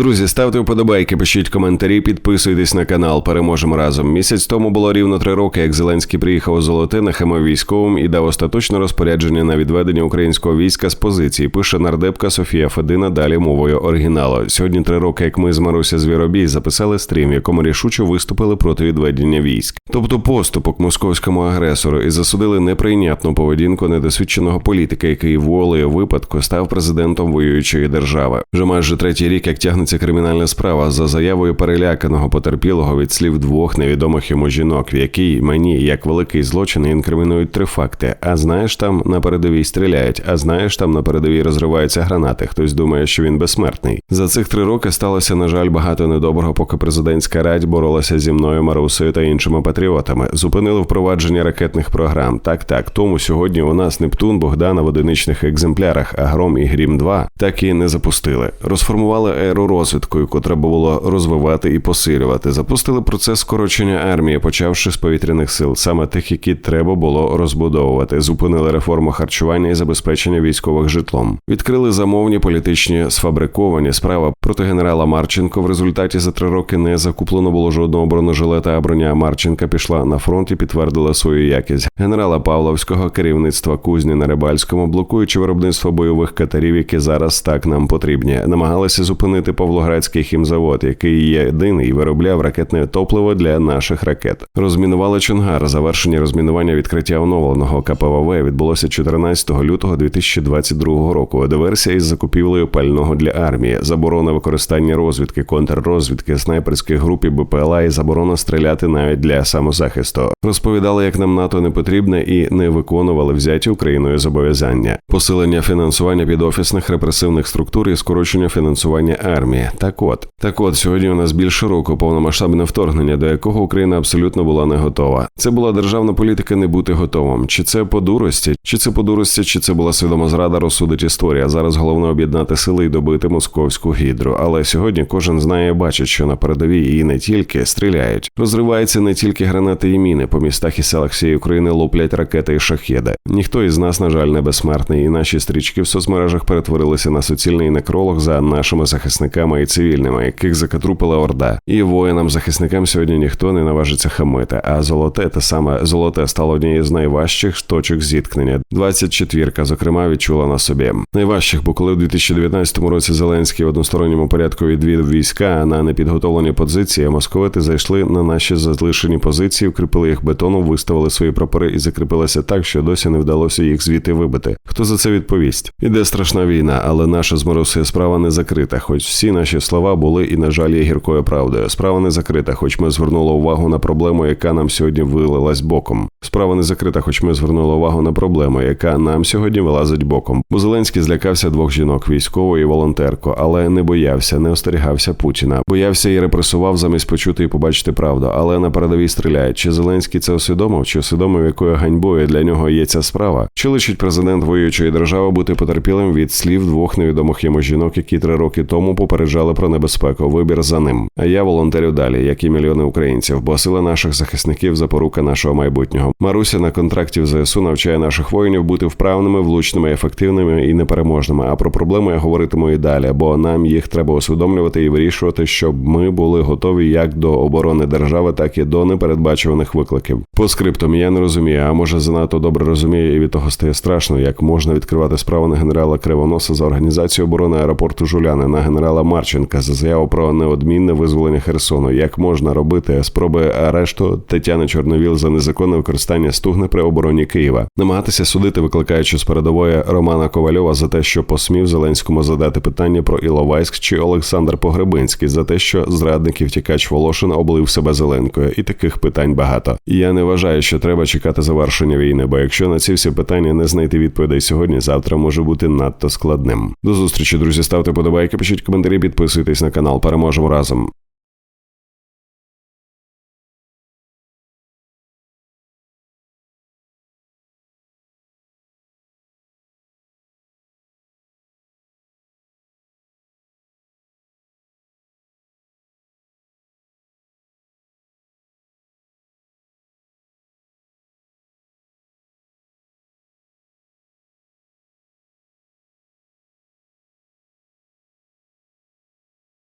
Друзі, ставте вподобайки, пишіть коментарі, підписуйтесь на канал. Переможемо разом. Місяць тому було рівно три роки, як Зеленський приїхав у Золоте, нахамив військовим і дав остаточне розпорядження на відведення українського війська з позиції. Пише нардепка Софія Федина. Далі мовою оригіналу. Сьогодні три роки, як ми з Маруся Звіробій записали стрім, в якому рішуче виступили проти відведення військ, тобто поступок московському агресору, і засудили неприйнятну поведінку недосвідченого політика, який волею випадку став президентом воюючої держави. Вже майже третій рік, як тягнеться кримінальна справа за заявою переляканого потерпілого від слів двох невідомих йому жінок, в якій мені як великий злочин інкримінують три факти. А знаєш, там на передовій стріляють, а знаєш, там на передовій розриваються гранати. Хтось думає, що він безсмертний. За цих три роки сталося, на жаль, багато недоброго, поки президентська радь боролася зі мною, Марусею та іншими патріотами. Зупинили впровадження ракетних програм. Так, так, тому сьогодні у нас Нептун Богдана в одиничних екземплярах, а Гром і Грім 2 так і не запустили. Розформували аеророзвідкою, котра було розвивати і посилювати. Запустили процес скорочення армії, почавши з повітряних сил, саме тих, які треба було розбудовувати. Зупинили реформу харчування і забезпечення військових житлом. Відкрили замовні політичні сфабриковані справа проти генерала Марченко. В результаті за три роки не закуплено було жодного бронежилета, а броня Марченка пішла на фронт і підтвердила свою якість. Генерала Павловського керівництва кузні на Рибальському, блокуючи виробництво бойових катерів, які зараз так нам потрібні, намагалися зупинити Павлоградський хімзавод, який є єдиний виробляв ракетне топливо для наших ракет. Розмінували Чонгар. Завершення розмінування відкриття оновленого КПВВ відбулося 14 лютого 2022 року. Диверсія із закупівлею пального для армії, заборона використання розвідки, контррозвідки, снайперських груп і БПЛА і заборона стріляти навіть для самозахисту. Розповідали, як нам НАТО не потрібне і не виконували взяті Україною зобов'язання, посилення фінансування підофісних репресивних структур і скорочення фінансування армії. Так от так, от сьогодні у нас більше року повномасштабне вторгнення, до якого Україна абсолютно була не готова. Це була державна політика не бути готовим. Чи це по дурості, чи це по дурості, чи це була свідома зрада, розсудить історія. Зараз головне об'єднати сили і добити московську гідру. Але сьогодні кожен знає, і бачить, що на передовій і не тільки стріляють. Розриваються не тільки гранати і міни. По містах і селах всієї України луплять ракети і шахеди. Ніхто із нас, на жаль, не безсмертний, і наші стрічки в соцмережах перетворилися на суцільний некролог за нашими захисниками і цивільними, яких закатрупила орда. І воїнам-захисникам сьогодні ніхто не наважиться хамити. А золоте те саме золоте стало однією з найважчих точок зіткнення. 24-ка, зокрема, відчула на собі найважчих, бо коли в 2019 році Зеленський в односторонньому порядку відвів війська на непідготовлені позиції, московити зайшли на наші залишені позиції, вкріпили їх бетоном, виставили свої прапори і закріпилися так, що досі не вдалося їх звідти вибити. Хто за це відповість? Іде страшна війна, але наша з Марусею справа не закрита. Хоч всі наші слова були і, на жаль, є гіркою правдою. Справа не закрита, хоч ми звернули увагу на проблему, яка нам сьогодні вилилась боком. Справа не закрита, хоч ми звернули увагу на проблему, яка нам сьогодні вилазить боком. Бо Зеленський злякався двох жінок, військову і волонтерку, але не боявся, не остерігався Путіна. Боявся і репресував замість почути і побачити правду. Але на передовій стріляють. Чи Зеленський це усвідомив? Чи усвідомив, якою ганьбою для нього є ця справа? Чи лишить президент воюючої держави бути потерпілим від слів двох невідомих йому жінок, які три роки тому попереджали про небезпеку? Вибір за ним. А я волонтерю далі, як і мільйони українців, бо сила наших захисників запорука нашого майбутнього. Маруся на контракті в ЗСУ навчає наших воїнів бути вправними, влучними, ефективними і непереможними. А про проблеми я говоритиму і далі, бо нам їх треба усвідомлювати і вирішувати, щоб ми були готові як до оборони держави, так і до непередбачуваних викликів. По скриптам я не розумію, а може занадто добре розумію, і від того стає страшно, як можна відкривати справу на генерала Кривоноса за організацію оборони аеропорту Жуляни, на генерала Марченка за заяву про неодмінне визволення Херсону. Як можна робити спроби арешту Тетяни Чорновіл за незаконне використання стугни при обороні Києва, намагатися судити, викликаючи з передової Романа Ковальова за те, що посмів Зеленському задати питання про Іловайськ чи Олександр Погребинський за те, що зрадник і втікач Волошин облив себе зеленкою, і таких питань багато. Я не вважаю, що треба чекати завершення війни, бо якщо на ці всі питання не знайти відповідей сьогодні, завтра може бути надто складним. До зустрічі, друзі. Ставте подобайки, пишіть коментарі, підписуйтесь на канал. Переможемо разом.